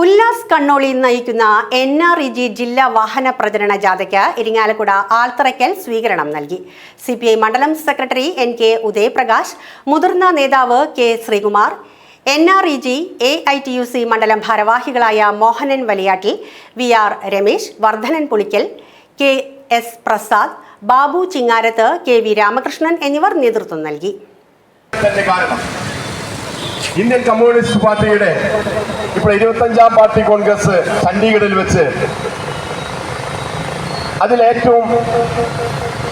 ഉല്ലാസ് കണ്ണോളി നയിക്കുന്ന N R E G ജില്ലാ വാഹന പ്രചരണ ജാഥയ്ക്ക് ഇരിങ്ങാലക്കുട ആൽത്തറയ്ക്കൽ സ്വീകരണം നൽകി. സി പി ഐ മണ്ഡലം സെക്രട്ടറി എൻ കെ ഉദയപ്രകാശ് മുതിർന്ന നേതാവ് K Sreekumar N R E G A I T U C മണ്ഡലം ഭാരവാഹികളായ Mohanan Valiyattil V R Ramesh Vardhanan Pulikkal K S Prasad Babu Chingarath K V Ramakrishnan എന്നിവർ നേതൃത്വം നൽകി. Indian communist പാർട്ടിയുടെ ഇപ്പോൾ ഇരുപത്തഞ്ചാം പാർട്ടി കോൺഗ്രസ് ചണ്ഡീഗഡിൽ വെച്ച് അതിലേറ്റവും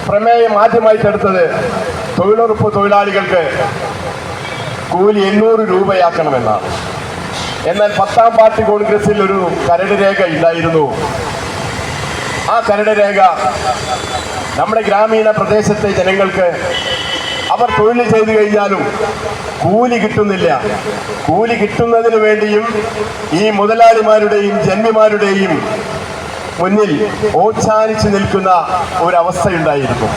പ്രമേയം ആദ്യമായിട്ട് എടുത്തത് തൊഴിലുറപ്പ് തൊഴിലാളികൾക്ക് കൂലി എണ്ണൂറ് രൂപയാക്കണമെന്നാണ്. എന്നാൽ പത്താം പാർട്ടി കോൺഗ്രസിൽ ഒരു കരട് രേഖ ഉണ്ടായിരുന്നു ആ കരട് രേഖ നമ്മുടെ ഗ്രാമീണ പ്രദേശത്തെ ജനങ്ങൾക്ക് അവർ തൊഴിൽ ചെയ്തു കഴിഞ്ഞാലും കൂലി കിട്ടുന്നില്ല. കൂലി കിട്ടുന്നതിന് വേണ്ടിയും ഈ മുതലാളിമാരുടെയും ജന്മിമാരുടെയും മുന്നിൽ ഓച്ചാനിച്ചു നിൽക്കുന്ന ഒരവസ്ഥയുണ്ടായിരുന്നു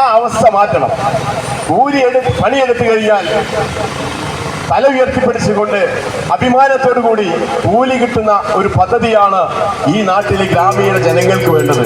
ആ അവസ്ഥ മാറ്റണം. കൂലി എടു പണിയെടുത്തു കഴിഞ്ഞാൽ തല ഉയർത്തിപ്പിടിച്ചുകൊണ്ട് അഭിമാനത്തോടു കൂടി കൂലി കിട്ടുന്ന ഒരു പദ്ധതിയാണ് ഈ നാട്ടിലെ ഗ്രാമീണ ജനങ്ങൾക്ക് വേണ്ടത്.